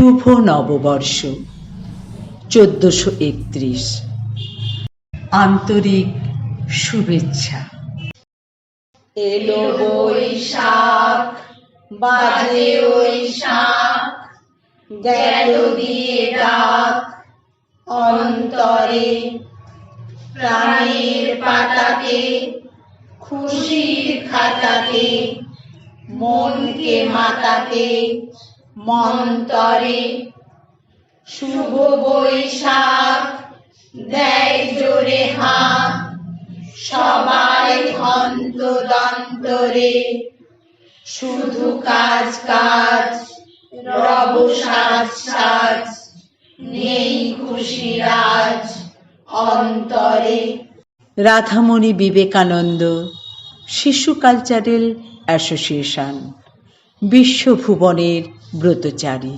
শুভ নববর্ষ। চোদ্দশো একত্রিশ। আন্তরিক শুভেচ্ছা। এলো বৈশাখ, বাজে ওই গেল দিয়ে ডাক, অন্তরে প্রাণের পাতাতে খুশির খাতাতে মনকে মাতাতে মন্তরে। শুভ বৈশাখ, দেয় জোরে হাত, সবাই অন্তদন্তরে। শুধু কাজ কাজ, রব সাজ সাজ, নেই খুশি রাজ অন্তরে। রাধামণি বিবেকানন্দ, শিশু কালচারাল অ্যাসোসিয়েশন। বিশ্বভুবনের ব্রতচারী।